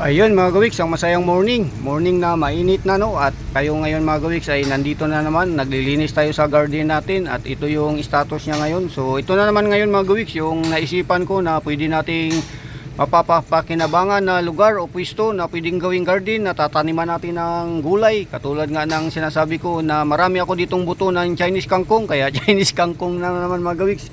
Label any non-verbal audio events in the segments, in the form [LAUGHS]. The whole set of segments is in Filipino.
Ayun mga gawiks, ang masayang morning. Morning na mainit na no at kayo ngayon mga gawiks ay nandito na naman. Naglilinis tayo sa garden natin at ito yung status niya ngayon. So ito na naman ngayon mga gawiks yung naisipan ko na pwede nating mapapakinabangan na lugar o pwesto na pwedeng gawing garden na tataniman natin ng gulay. Katulad nga ng sinasabi ko na marami ako ditong buto ng Chinese kangkong kaya [LAUGHS] Chinese kangkong na naman mga gawiks.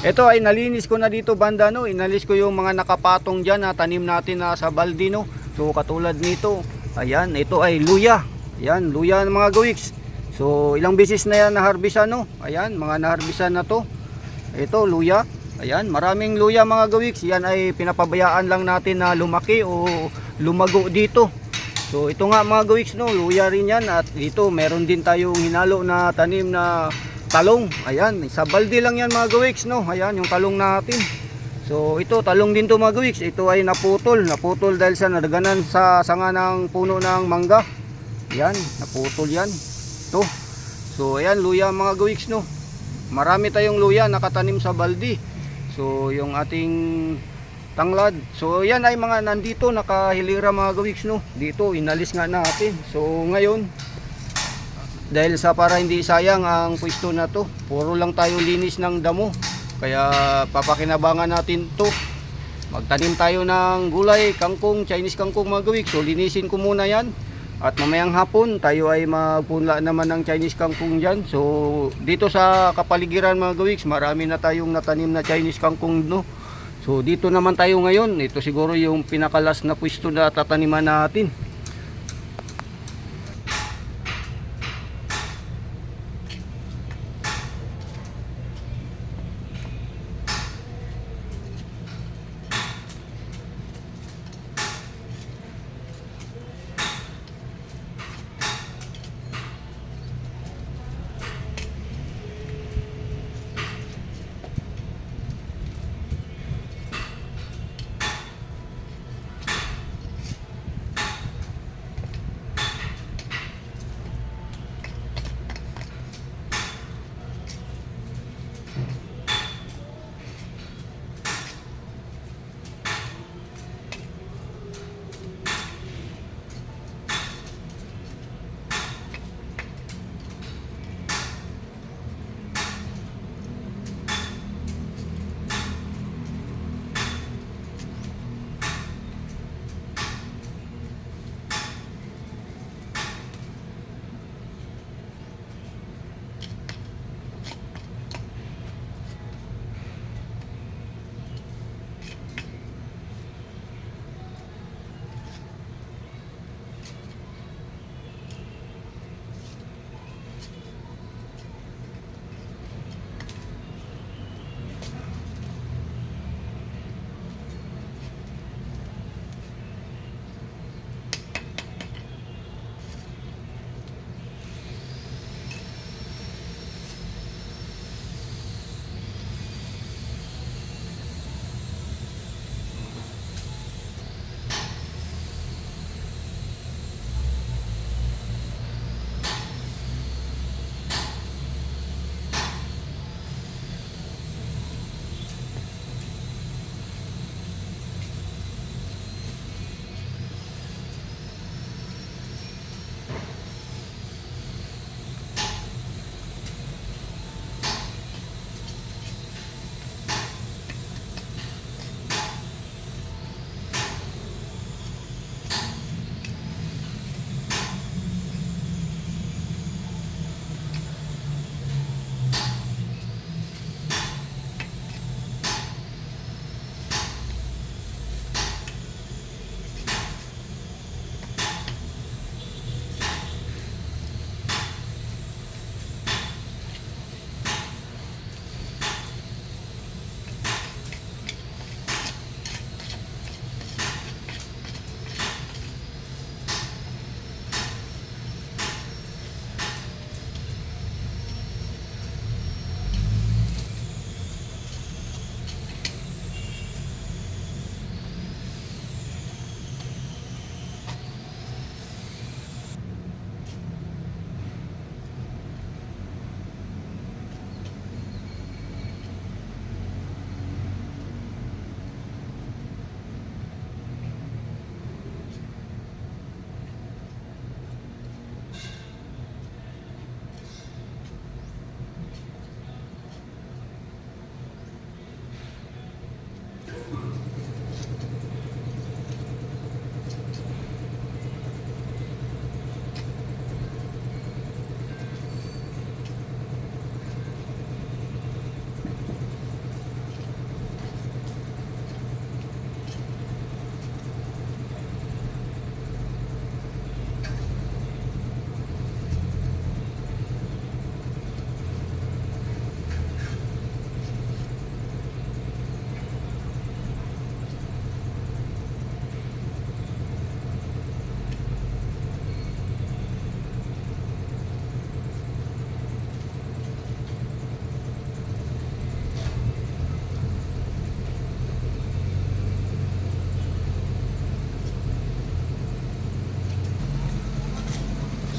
Ito ay nalinis ko na dito banda no. Inalis ko yung mga nakapatong diyan na tanim natin na sa balde no. So katulad nito. Ayan, ito ay luya. Ayan, luya ng mga gawiks. So ilang beses na yan na-harvest ano. Ayan, mga na-harvestan na to. Ito luya. Ayan, maraming luya mga gawiks. Yan ay pinapabayaan lang natin na lumaki o lumago dito. So ito nga mga gawiks no, luya rin yan at dito meron din tayong hinalo na tanim na talong. Ayan, sa balde lang yan mga gawiks no. Ayan yung talong natin. So ito talong din to mga gawiks. Ito ay naputol, naputol dahil sa nadaganan sa sanga ng puno ng mangga. Ayan, naputol yan. To. So ayan luya mga gawiks no. Marami tayong luya nakatanim sa balde. So yung ating tanglad. So yan ay mga nandito nakahilira mga gawiks no. Dito inalis nga natin. So ngayon dahil sa para hindi sayang ang pwesto na to puro lang tayo linis ng damo. Kaya papakinabangan natin to. Magtanim tayo ng gulay kangkong chinese kangkong mga gawik. So linisin ko muna yan. At mamayang hapon tayo ay magpunla naman ng chinese kangkong dyan. So dito sa kapaligiran mga gawiks marami na tayong natanim na chinese kangkong no? So dito naman tayo ngayon. Ito siguro yung pinakalas na pwesto na tataniman natin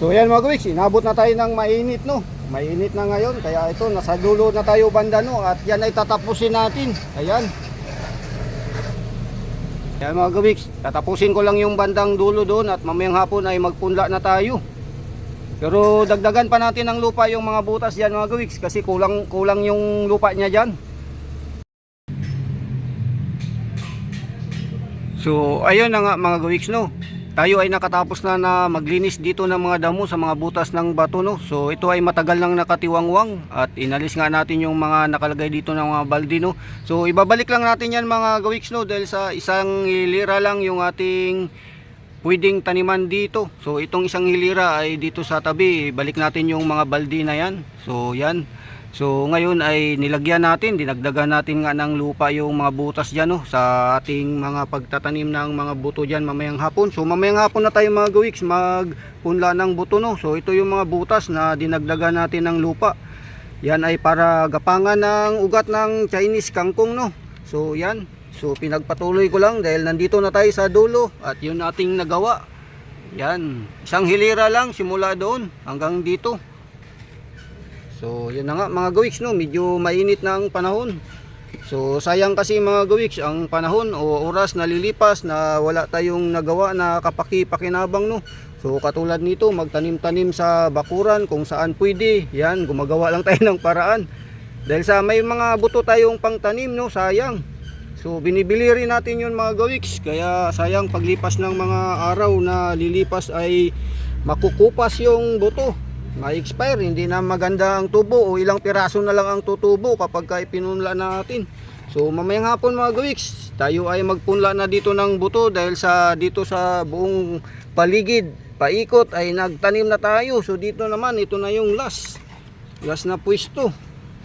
So yan mga guwiks, inabot na tayo ng mainit no. Mainit na ngayon, kaya ito nasa dulo na tayo banda no at yan ay tatapusin natin. Ayan. Yan mga guwiks, tatapusin ko lang yung bandang dulo doon at mamayang hapon ay magpunla na tayo. Pero dagdagan pa natin ng lupa yung mga butas diyan mga guwiks kasi kulang kulang yung lupa niya diyan. So ayun na nga mga gawiks no. Tayo ay nakatapos na na maglinis dito ng mga damo sa mga butas ng bato no. So ito ay matagal nang nakatiwangwang at inalis nga natin yung mga nakalagay dito ng mga balde no. So ibabalik lang natin yan mga gawiks no dahil sa isang hilira lang yung ating pwedeng taniman dito. So itong isang hilira ay dito sa tabi, balik natin yung mga balde na yan. So yan. So ngayon ay nilagyan natin, dinagdagan natin nga ng lupa yung mga butas dyan no, sa ating mga pagtatanim ng mga buto dyan mamayang hapon. So mamayang hapon na tayo mga gawiks magpunla ng buto no. So ito yung mga butas na dinagdagan natin ng lupa. Yan ay para gapangan ng ugat ng Chinese kangkong no. So yan. So pinagpatuloy ko lang dahil nandito na tayo sa dulo at yun ating nagawa. Yan. Isang hilira lang simula doon hanggang dito. So, yun na nga mga gawiks no, medyo mainit na ang panahon. So, sayang kasi mga gawiks ang panahon o oras na lilipas na wala tayong nagawa na kapaki-pakinabang no. So, katulad nito, magtanim-tanim sa bakuran kung saan pwede. Yan, gumagawa lang tayo [LAUGHS] ng paraan. Dahil sa may mga buto tayong pangtanim no, sayang. So, binibili rin natin yun mga gawiks. Kaya sayang paglipas ng mga araw na lilipas ay makukupas yung buto ma-expire, hindi na maganda ang tubo o ilang piraso na lang ang tutubo kapag ka ipinunla natin. So mamayang hapon mga gawiks, tayo ay magpunla na dito ng buto dahil sa dito sa buong paligid, paikot ay nagtanim na tayo. So dito naman, ito na yung last. Last na pwesto.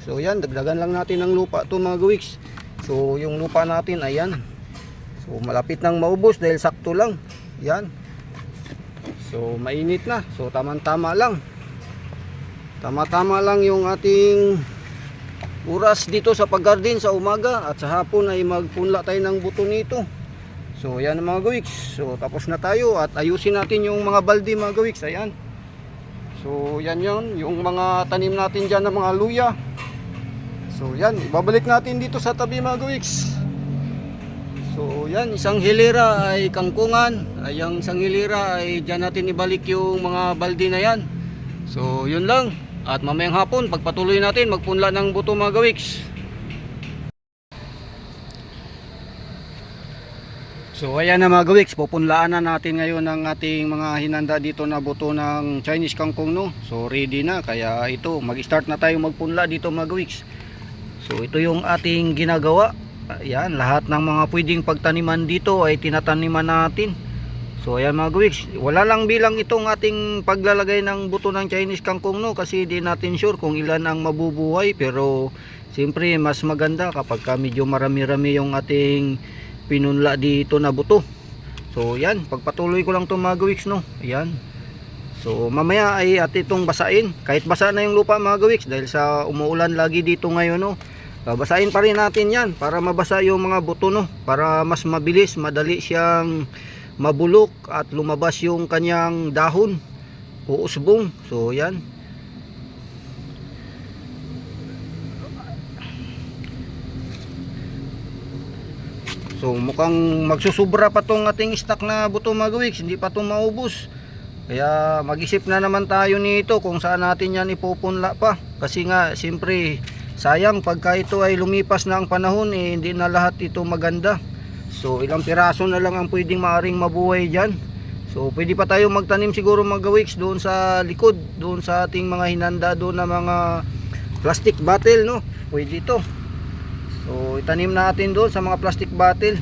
So yan, dagdagan lang natin ng lupa to mga gawiks. So yung lupa natin, ayan. So malapit nang maubos dahil sakto lang. Yan. So mainit na. So tamang-tama lang. Tama-tama lang yung ating oras dito sa pag-garden sa umaga at sa hapon ay magpunla tayo ng buto nito. So yan mga gawiks. So tapos na tayo at ayusin natin yung mga balde mga gawiks. Ayan. So yan yun. Yung mga tanim natin dyan ng mga luya. So yan. Ibabalik natin dito sa tabi mga gawiks. So yan. Isang hilira ay kangkungan. Ay ang isang hilira ay dyan natin ibalik yung mga balde na yan. So yun lang. At mamayang hapon, pagpatuloy natin, magpunla ng buto mga gawiks. So ayan na mga gawiks, pupunlaan na natin ngayon ang ating mga hinanda dito na buto ng Chinese kangkong no. So ready na, kaya ito, mag-start na tayo magpunla dito mga gawiks. So ito yung ating ginagawa. Ayan, lahat ng mga pwedeng pagtaniman dito ay tinataniman natin. So ayan mga gawiks, wala lang bilang itong ating paglalagay ng buto ng Chinese kangkong no kasi di natin sure kung ilan ang mabubuhay pero siyempre mas maganda kapag ka medyo marami-rami yung ating pinunla dito na buto. So yan, pagpatuloy ko lang itong mga gawiks no. Ayan. So mamaya ay at itong basain. Kahit basa na yung lupa mga gawiks dahil sa umuulan lagi dito ngayon no. Babasahin pa rin natin yan para mabasa yung mga buto no. Para mas mabilis, madali siyang mabulok at lumabas yung kanyang dahon o usbong. So yan. So mukhang magsusubra pa tong ating stock na buto mga gawiks, hindi pa tong maubos. Kaya mag-isip na naman tayo nito kung saan natin yan ipupunla pa. Kasi nga siyempre sayang pagka ito ay lumipas na ang panahon eh, hindi na lahat ito maganda. So ilang piraso na lang ang pwedeng maaring mabuhay dyan. So pwede pa tayo magtanim siguro mga gawiks doon sa likod, doon sa ating mga hinanda doon na mga plastic bottle no. Pwede ito. So itanim natin doon sa mga plastic bottle.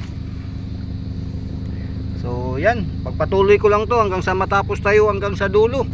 So yan, pagpatuloy ko lang to hanggang sa matapos tayo hanggang sa dulo.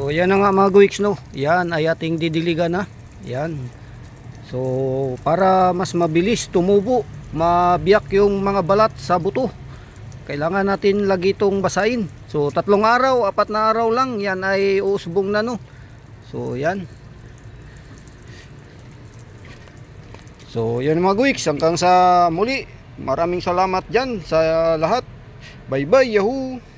So yan na nga mga guwiks no. Yan ay ating didiligan na. Yan. So para mas mabilis tumubo, mabiyak yung mga balat sa buto. Kailangan natin lagi itong basahin. So tatlong araw, apat na araw lang yan ay uusbong na no. So yan. So yan mga guwiks, hanggang sa muli. Maraming salamat dyan sa lahat. Bye bye, yahoo!